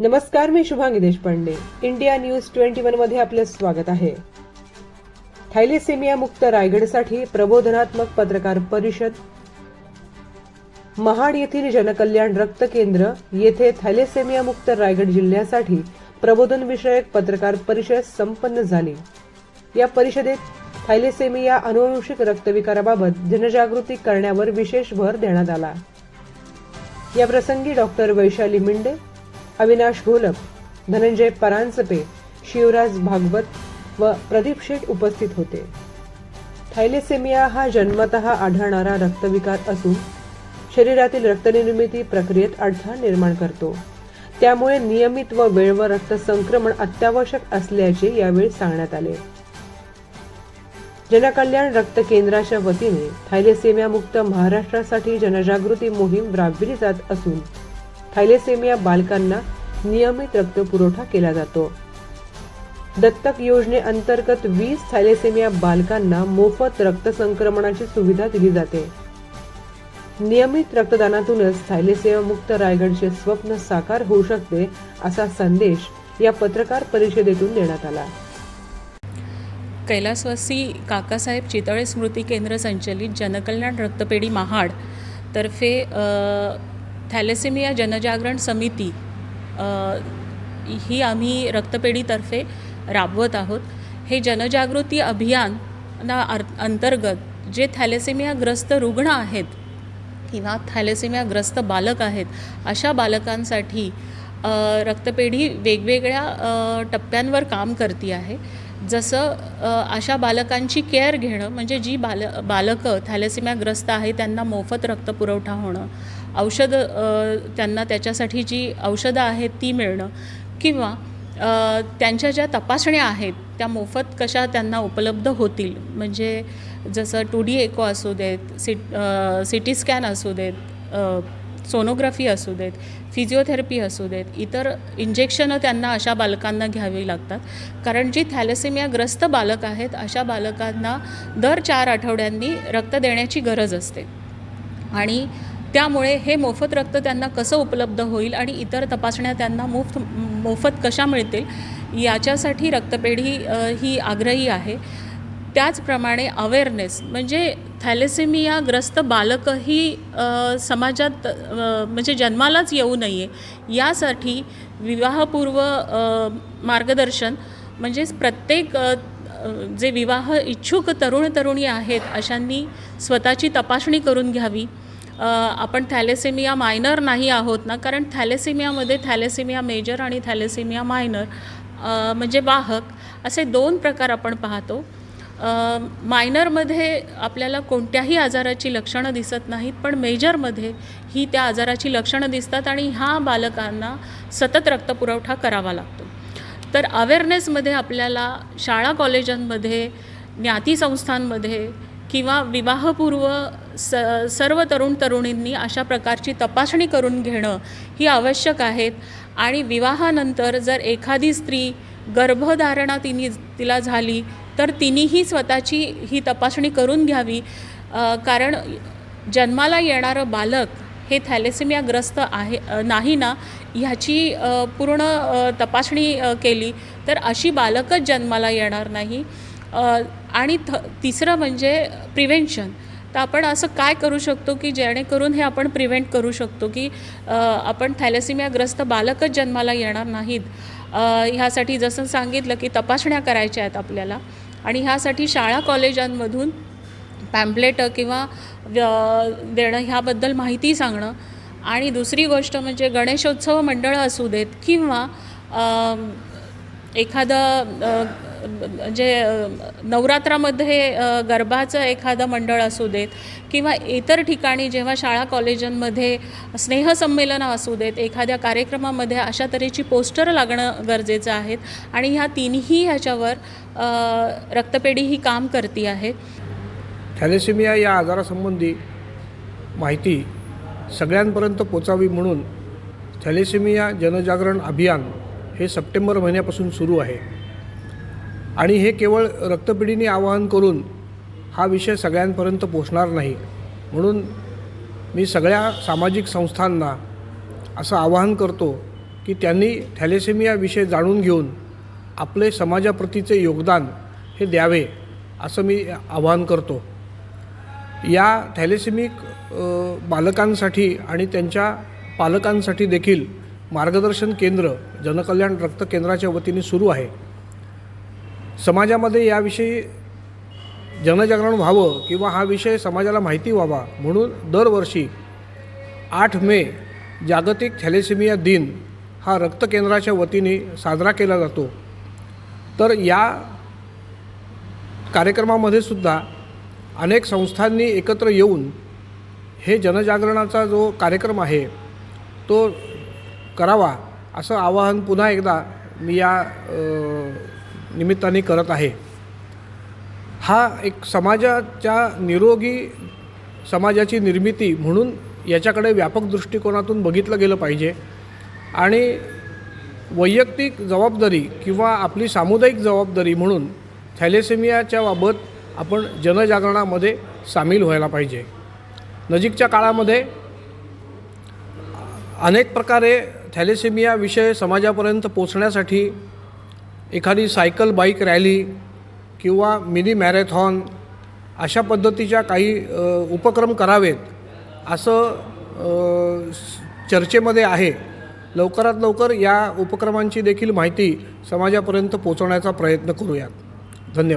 नमस्कार मी Shubhangi Deshpande. India news twenty वनमध्ये आपले स्वागत आहे. थायलेसेमिया मुक्त रायगडसाठी प्रबोधनात्मक पत्रकार परिषद. महाड येथील जनकल्याण रक्त केंद्र येथे थायलेसेमिया मुक्त रायगड जिल्ह्यासाठी प्रबोधन विषयक पत्रकार परिषद संपन्न झाली. या परिषदेत थायलेसेमिया अनुवंशिक रक्तविकाराबाबत जनजागृती करण्यावर विशेष भर देण्यात आला. या प्रसंगी डॉक्टर वैशाली मिंडे अविनाश घोलप धनंजय परांजपे शिवराज भागवत व प्रदीप शेठ उपस्थित होते. थायलेसेमिया हा जन्मतः आढळणारा रक्तविकार असून शरीरातील रक्तनिर्मिती प्रक्रियेत अडथळा निर्माण करतो. त्यामुळे नियमित व वेळवर रक्त संक्रमण अत्यावश्यक असल्याचे यावेळी सांगण्यात आले. जनकल्याण रक्त केंद्राच्या वतीने थायलेसेमिया मुक्त महाराष्ट्रासाठी जनजागृती मोहीम राबविली जात असून थायलेसेमिया बालकांना नियमित रक्त पुरवठा केला जातो. दत्तक योजनेअंतर्गत वीस थायलेसेमिया बालकांना मोफत रक्त संक्रमणाची सुविधा दिली जाते. नियमित रक्तदानातूनच थॅलेसेमिया मुक्त रायगडचे स्वप्न साकार होऊ शकते असा संदेश या पत्रकार परिषदेतून देण्यात आला. कैलासवासी काकासाहेब चितळे स्मृती केंद्र संचलित जनकल्याण रक्तपेढी महाड तर्फे थॅलेसेमिया जनजागरण समिती ही आम्ही रक्तपेढीतर्फे राबवत आहोत. हे जनजागृती अभियान ना अर अंतर्गत जे थॅलेसेमियाग्रस्त रुग्ण आहेत किंवा थॅलेसेमियाग्रस्त बालक आहेत अशा बालकांसाठी रक्तपेढी वेगवेगळ्या टप्प्यांवर काम करते आहे. जसं अशा बालकांची केअर घेणं म्हणजे जी बाल बालकं थॅलेसेमियाग्रस्त आहे त्यांना मोफत रक्तपुरवठा होणं औषधं त्यांना त्याच्यासाठी जी औषधं आहेत ती मिळणं किंवा त्यांच्या ज्या तपासण्या आहेत त्या मोफत कशा त्यांना उपलब्ध होतील? म्हणजे जसं टू डी एको असू देत सी सी टी स्कॅन असू देत सोनोग्राफी असू देत फिजिओथेरपी असू देत इतर इंजेक्शनं त्यांना अशा बालकांना घ्यावी लागतात. कारण जी थॅलेसेमियाग्रस्त बालक आहेत अशा बालकांना दर चार आठवड्यांनी रक्त देण्याची गरज असते. आणि त्यामुळे हे मोफत रक्त त्यांना कसं उपलब्ध होईल आणि इतर तपासण्या त्यांना मोफत मोफत कशा मिळतील याच्यासाठी रक्तपेढी ही आग्रही आहे. त्याचप्रमाणे अवेअरनेस म्हणजे थॅलेसेमियाग्रस्त बालकही समाजात म्हणजे जन्मालाच येऊ नये यासाठी विवाहपूर्व मार्गदर्शन म्हणजेच प्रत्येक जे विवाह इच्छुक तरुण तरुणी आहेत अशांनी स्वतःची तपासणी करून घ्यावी. आपण थॅलेसेमिया मायनर नाही आहोत ना कारण थॅलेसेमियामध्ये थॅलेसेमिया मेजर आणि थॅलेसेमिया मायनर म्हणजे वाहक असे दोन प्रकार आपण पाहतो. मायनरमध्ये आपल्याला कोणत्याही आजाराची लक्षणं दिसत नाहीत पण मेजरमध्ये ही त्या आजाराची लक्षणं दिसतात आणि ह्या बालकांना सतत रक्तपुरवठा करावा लागतो. तर अवेअरनेसमध्ये आपल्याला शाळा कॉलेजांमध्ये ज्ञातीसंस्थांमध्ये किंवा विवाहपूर्व स सर्व तरुण तरुणींनी अशा प्रकारची तपासणी करून घेणं ही आवश्यक आहेत. आणि विवाहानंतर जर एखादी स्त्री गर्भधारणा तिने तिला झाली तर तिनेही स्वतःची ही तपासणी करून घ्यावी. कारण जन्माला येणारं बालक हे थॅलेसेमियाग्रस्त आहे नाही ना? ह्याची पूर्ण तपासणी केली तर अशी बालकच जन्माला येणार नाही. आणि थ तिसरं म्हणजे प्रिव्हेन्शन तर आपण असं काय करू शकतो की जेणेकरून हे आपण प्रिव्हेंट करू शकतो की आपण थॅलेसिमियाग्रस्त बालकच जन्माला येणार नाहीत. ह्यासाठी जसं सांगितलं की तपासण्या करायच्या आहेत आपल्याला आणि ह्यासाठी शाळा कॉलेजांमधून पॅम्पलेटं किंवा देणं ह्याबद्दल माहिती सांगणं. आणि दुसरी गोष्ट म्हणजे गणेशोत्सव मंडळं असू देत किंवा एखादं जे म्हणजे नवरात्रामध्ये गरबाचं एखादं मंडळ असू देत किंवा इतर ठिकाणी जेव्हा शाळा कॉलेजांमध्ये स्नेहसंमेलनं असू देत एखाद्या कार्यक्रमामध्ये अशा तऱ्हेची पोस्टर लागणं गरजेचं आहेत आणि ह्या तिन्ही ह्याच्यावर रक्तपेढी ही काम करते आहे. थॅलेसेमिया या आजारासंबंधी माहिती सगळ्यांपर्यंत पोचावी म्हणून थॅलेसेमिया जनजागरण अभियान हे सप्टेंबर महिन्यापासून सुरू आहे. आणि हे केवळ रक्तपेढीने आवाहन करून हा विषय सगळ्यांपर्यंत पोचणार नाही. म्हणून मी सगळ्या सामाजिक संस्थांना असं आवाहन करतो की त्यांनी थॅलेसेमियाविषयी जाणून घेऊन आपले समाजाप्रतीचे योगदान हे द्यावे असं मी आवाहन करतो. या थॅलेसेमिक बालकांसाठी आणि त्यांच्या पालकांसाठी देखील मार्गदर्शन केंद्र जनकल्याण रक्त केंद्राच्या वतीने सुरू आहे. समाजामध्ये याविषयी जनजागरण व्हावं किंवा हा विषय समाजाला माहिती व्हावा म्हणून दरवर्षी आठ मे जागतिक थॅलेसेमिया दिन हा रक्त केंद्राच्या वतीने साजरा केला जातो. तर या कार्यक्रमामध्ये सुद्धा अनेक संस्थांनी एकत्र येऊन हे जनजागरणाचा जो कार्यक्रम आहे तो करावा असं आवाहन पुन्हा एकदा मी या निमित्ताने करत आहे. हा एक समाजाच्या निरोगी समाजाची निर्मिती म्हणून याच्याकडे व्यापक दृष्टिकोनातून बघितलं गेलं पाहिजे. आणि वैयक्तिक जबाबदारी किंवा आपली सामुदायिक जबाबदारी म्हणून थॅलेसेमियाच्या बाबत आपण जनजागरणामध्ये सामील व्हायला पाहिजे. नजीकच्या काळामध्ये अनेक प्रकारे थॅलेसेमिया विषय समाजापर्यंत पोचण्यासाठी एखादी सायकल बाईक रॅली किंवा मिनी मॅरेथॉन अशा पद्धतीच्या काही उपक्रम करावेत असं चर्चेमध्ये आहे. लवकरात लवकर या उपक्रमांची देखील माहिती समाजापर्यंत पोचवण्याचा प्रयत्न करूयात. धन्यवाद.